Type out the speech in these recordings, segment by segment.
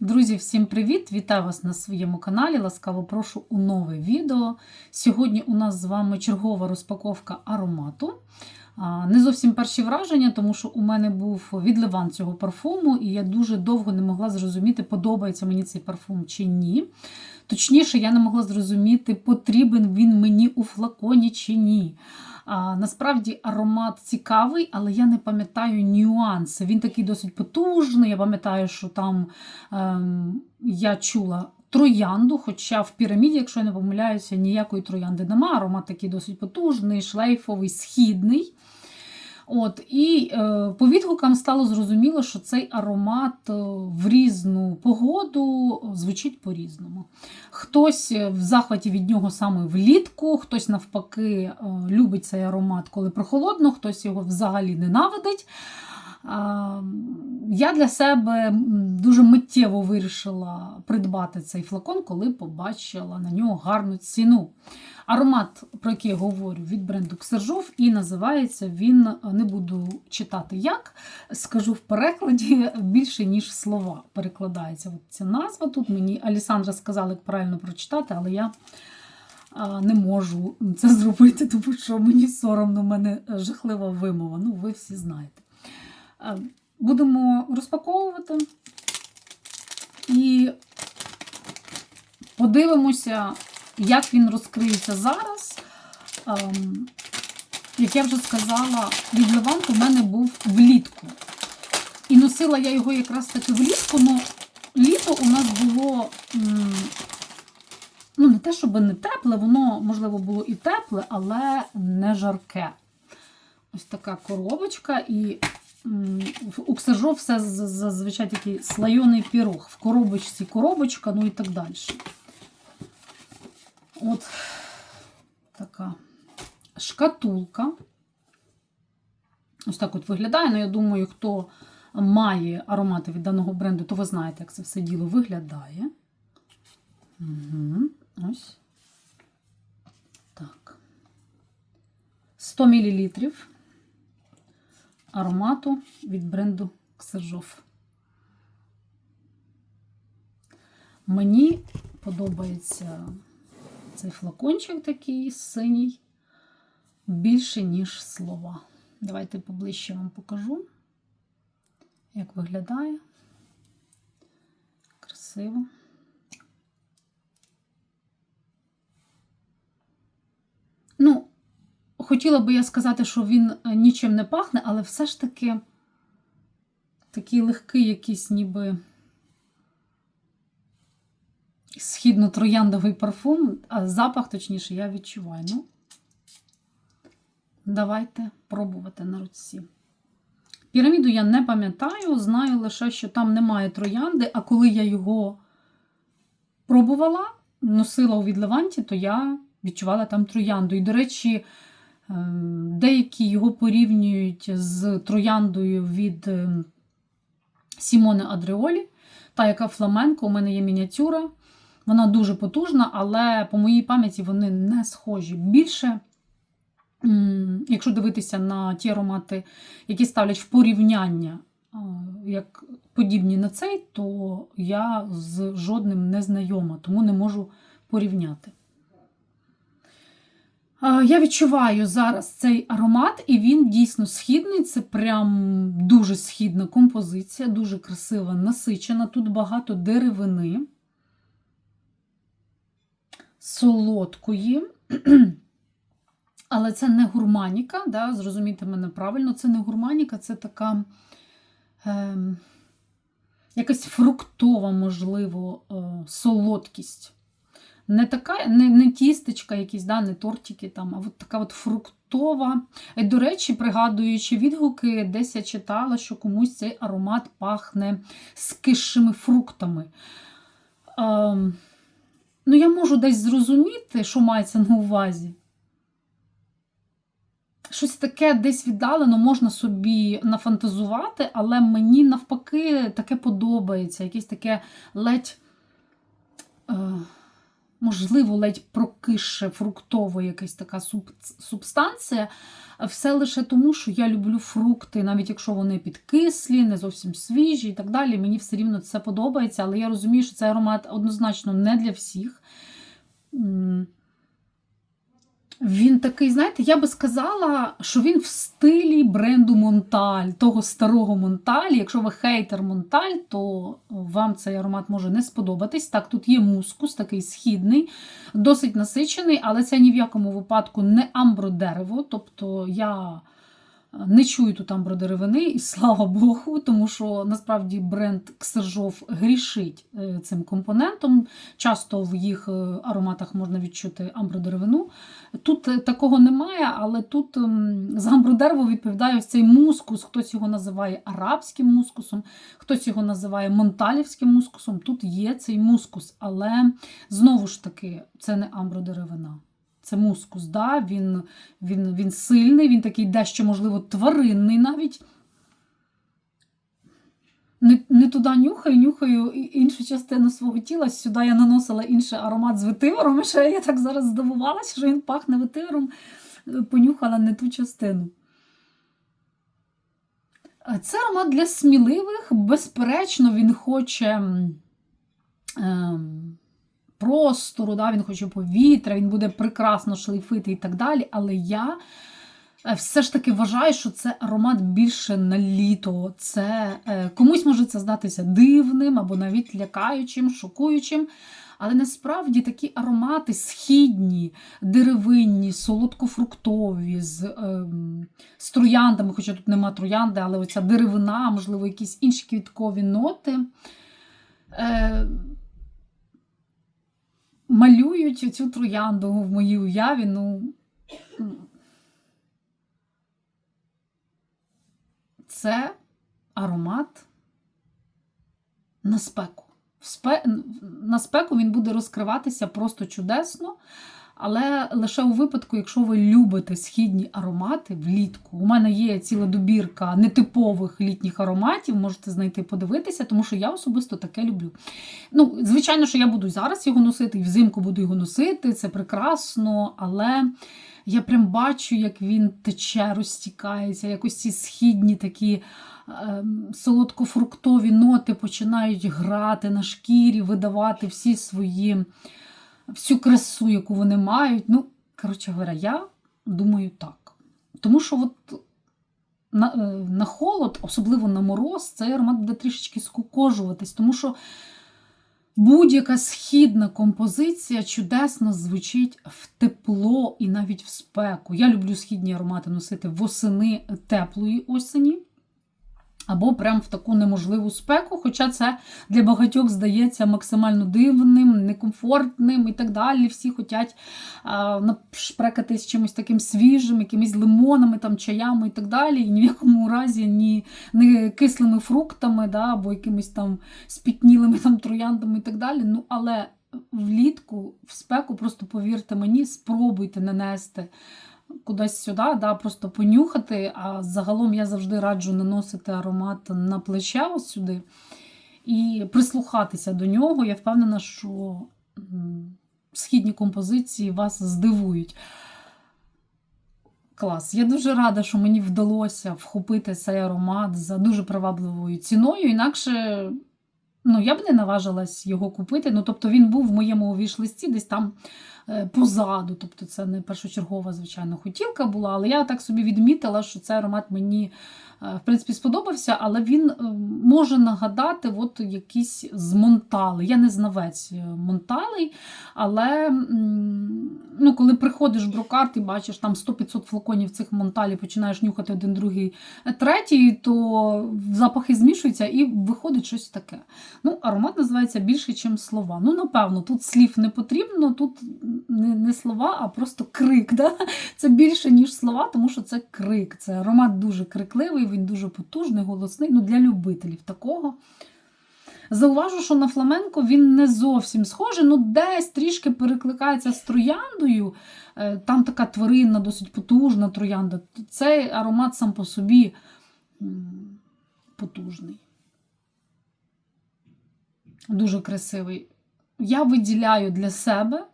Друзі, всім привіт! Вітаю вас на своєму каналі. Ласкаво прошу у нове відео. Сьогодні у нас з вами чергова розпаковка аромату. Не зовсім перші враження, тому що у мене був відливан цього парфуму, і я дуже довго не могла зрозуміти, подобається мені цей парфум чи ні. Точніше, я не могла зрозуміти, потрібен він мені у флаконі чи ні. Насправді аромат цікавий, але я не пам'ятаю нюанси. Він такий досить потужний. Я пам'ятаю, що там ем, я чула троянду, хоча в піраміді, якщо я не помиляюся, ніякої троянди нема. Аромат такий досить потужний, шлейфовий, східний. От, І е, по відгукам стало зрозуміло, що цей аромат е, в різну погоду звучить по-різному. Хтось в захваті від нього саме влітку, хтось навпаки е, любить цей аромат, коли прохолодно, хтось його взагалі ненавидить. Я для себе дуже миттєво вирішила придбати цей флакон, коли побачила на нього гарну ціну. Аромат, про який я говорю, від бренду Ксержов, і називається він, не буду читати як, скажу в перекладі більше, ніж слова. Перекладається От ця назва. Тут мені Алісандра сказала, як правильно прочитати, але я не можу це зробити, тому що мені соромно, в мене жахлива вимова. Ну, ви всі знаєте. Будемо розпаковувати і подивимося, як він розкриється зараз. Як я вже сказала, відливант у мене був влітку. І носила я його якраз таки влітку, але літо у нас було, ну, не те, щоб не тепле, воно, можливо, було і тепле, але не жарке. Ось така коробочка, і у Ксержов все зазвичай такий слайоний пірог. В коробочці коробочка, ну і так далі. От така шкатулка. Ось так от виглядає. Ну, я думаю, хто має аромати від даного бренду, то ви знаєте, як це все діло виглядає. Угу. Ось. Так. 100 мл аромату від бренду Ксержов. Мені подобається цей флакончик такий синій, більше, ніж слова. Давайте поближче вам покажу, як виглядає. Красиво. Ну, хотіла би я сказати, що він нічим не пахне, але все ж таки такий легкий якийсь ніби східно-трояндовий парфум, а запах, точніше, я відчуваю. Ну, Давайте пробувати на руці. Піраміду я не пам'ятаю, знаю лише, що там немає троянди, а коли я його пробувала, носила у відливанті, то я відчувала там троянду. І, до речі, деякі його порівнюють з трояндою від ем, Сімоне Адреолі, та яка фламенко, у мене є мініатюра. Вона дуже потужна, але по моїй пам'яті вони не схожі. Більше, якщо дивитися на ті аромати, які ставлять в порівняння, як подібні на цей, то я з жодним не знайома, тому не можу порівняти. Я відчуваю зараз цей аромат, і він дійсно східний. Це прям дуже східна композиція, дуже красива, насичена. Тут багато деревини солодкої, але це не гурманіка, да, зрозумійте мене правильно, це не гурманіка, це така е, якась фруктова, можливо, е, солодкість. Не така, не не тістечка, якісь, да, не тортики, там, а от така от фруктова. І, До речі, пригадуючи відгуки, десь я читала, що комусь цей аромат пахне з кишими фруктами. Ем, Ну, я можу десь зрозуміти, що мається на увазі. Щось таке десь віддалено можна собі нафантазувати, але мені навпаки таке подобається. Якесь таке ледь е, можливо, ледь прокише фруктово якась така суб, субстанція. Все лише тому, що я люблю фрукти, навіть якщо вони підкислі, не зовсім свіжі і так далі. Мені все рівно це подобається, але я розумію, що цей аромат однозначно не для всіх. Він такий, знаєте, я би сказала, що він в стилі бренду Монталь, того старого Монталь. Якщо ви хейтер Монталь, то вам цей аромат може не сподобатись. Так, тут є мускус, такий східний, досить насичений, але це ні в якому випадку не амбродерево. Тобто я не чую тут амбродеревини, і слава Богу, тому що насправді бренд Ксержов грішить е, цим компонентом. Часто в їх е, ароматах можна відчути амбродеревину. Тут е, такого немає, але тут ем, за амбродерево відповідає ось цей мускус. Хтось його називає арабським мускусом, хтось його називає монталівським мускусом. Тут є цей мускус, але знову ж таки, це не амбродеревина. Це мускус, да? він, він, він сильний, він такий дещо, можливо, тваринний навіть. Не, не туди нюхаю, нюхаю іншу частину свого тіла. Сюди я наносила інший аромат з ветивером. І ще я так зараз здивувалася, що він пахне ветивером, е, понюхала не ту частину. Е, Це аромат для сміливих. Безперечно, він хоче. ем, простору, да, він хоче повітря, він буде прекрасно шлейфити і так далі. Але я е, все ж таки вважаю, що це аромат більше на літо. Це е, комусь може це здатися дивним або навіть лякаючим, шокуючим. Але насправді такі аромати східні, деревинні, солодкофруктові, з, ем, з трояндами, хоча тут нема троянди, але оця деревина, можливо, якісь інші квіткові ноти. Е, малюють цю троянду в моїй уяві. Ну, це аромат на спеку. На спеку він буде розкриватися просто чудесно. Але лише у випадку, якщо ви любите східні аромати влітку. У мене є ціла добірка нетипових літніх ароматів, можете знайти, подивитися, тому що я особисто таке люблю. Ну, звичайно, що я буду зараз його носити, і взимку буду його носити, це прекрасно, але я прям бачу, як він тече, розтікається, якось ці східні такі. ем, Солодкофруктові ноти починають грати на шкірі, видавати всі свої всю красу, яку вони мають. Ну, коротше говоря, я думаю так. Тому що от на, е, на холод, особливо на мороз, цей аромат буде трішечки скукожуватись, тому що будь-яка східна композиція чудесно звучить в тепло і навіть в спеку. Я люблю східні аромати носити восени теплої осені. Або прям в таку неможливу спеку, хоча це для багатьох здається максимально дивним, некомфортним і так далі. Всі хочуть шпрекатись чимось таким свіжим, якимись лимонами, там, чаями і так далі. І ні в якому разі ні, не кислими фруктами, да, або якимись там спітнілими там, трояндами і так далі. Ну, але влітку, в спеку, просто повірте мені, спробуйте нанести кудись сюди, да, просто понюхати. А загалом я завжди раджу наносити аромат на плече ось сюди і прислухатися до нього. Я впевнена, що східні композиції вас здивують. Клас. Я дуже рада, що мені вдалося вхопити цей аромат за дуже привабливою ціною. Інакше ну, я б не наважилась його купити. Ну, тобто він був в моєму віш-листі десь там е, позаду. Тобто це не першочергова, звичайно, хотілка була, але я так собі відмітила, що цей аромат мені е, в принципі сподобався, але він е, може нагадати от якісь з Монтали. Я не знавець Монталей, але ну, коли приходиш в брокарт і бачиш там 100-500 флаконів цих Монталів, починаєш нюхати один, другий, третій, то запахи змішуються і виходить щось таке. Ну, аромат називається більше, ніж слова. Ну, напевно, тут слів не потрібно, тут не, слова, а просто крик. Да? Це більше, ніж слова, тому що це крик. Це аромат дуже крикливий, він дуже потужний, голосний. Ну, для любителів такого. Зауважу, що на фламенко він не зовсім схожий, ну десь трішки перекликається з трояндою. Е, Там така тваринна, досить потужна троянда. Цей аромат сам по собі потужний. Дуже красивий. я виділяю для себе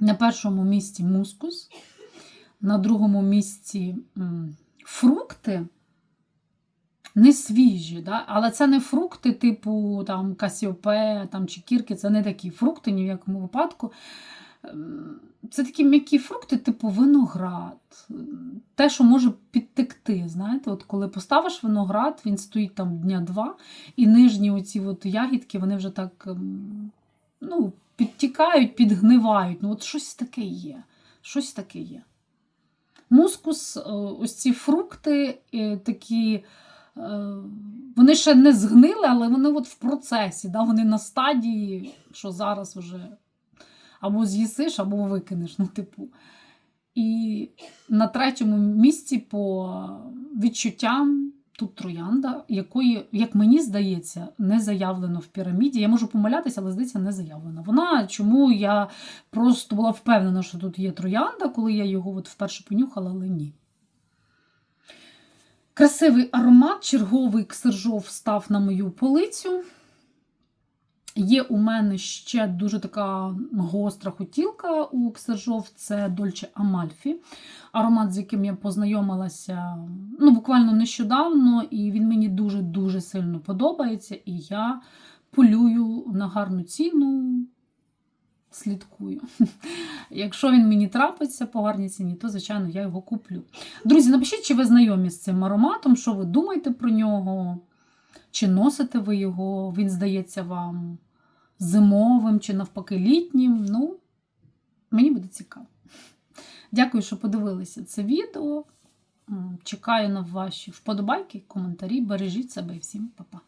на першому місці мускус, на другому місці фрукти. Не свіжі, да? але це не фрукти типу там, касіопе там, чи кірки, це не такі фрукти ні в якому випадку. Ем, Це такі м'які фрукти, типу виноград. Те, що може підтекти. Знаєте, от коли поставиш виноград, він стоїть там дня два, і нижні оці от ягідки вони вже так ем, ну, підтікають, підгнивають. Ну, от щось таке є. Щось таке є. Мускус, е, ось ці фрукти е, такі. е, Вони ще не згнили, але вони от в процесі, да? вони на стадії, що зараз вже або з'їсиш, або викинеш. Ну, типу. І на третьому місці по відчуттям тут троянда, якої, як мені здається, не заявлено в піраміді. Я можу помилятися, але здається, не заявлено. Вона чому я просто була впевнена, що тут є троянда, коли я його от вперше понюхала, але ні. Красивий аромат, черговий ксержов став на мою полицю. Є у мене ще дуже така гостра хотілка у Ксержов, це Дольче Амальфі. Аромат, з яким я познайомилася ну, буквально нещодавно, і він мені дуже-дуже сильно подобається. І я полюю на гарну ціну, слідкую. Якщо він мені трапиться по гарній ціні, то, звичайно, я його куплю. Друзі, напишіть, чи ви знайомі з цим ароматом, що ви думаєте про нього. Чи носите ви його, він здається вам зимовим чи навпаки літнім. Ну, мені буде цікаво. Дякую, що подивилися це відео. Чекаю на ваші вподобайки, коментарі. Бережіть себе і всім па-па.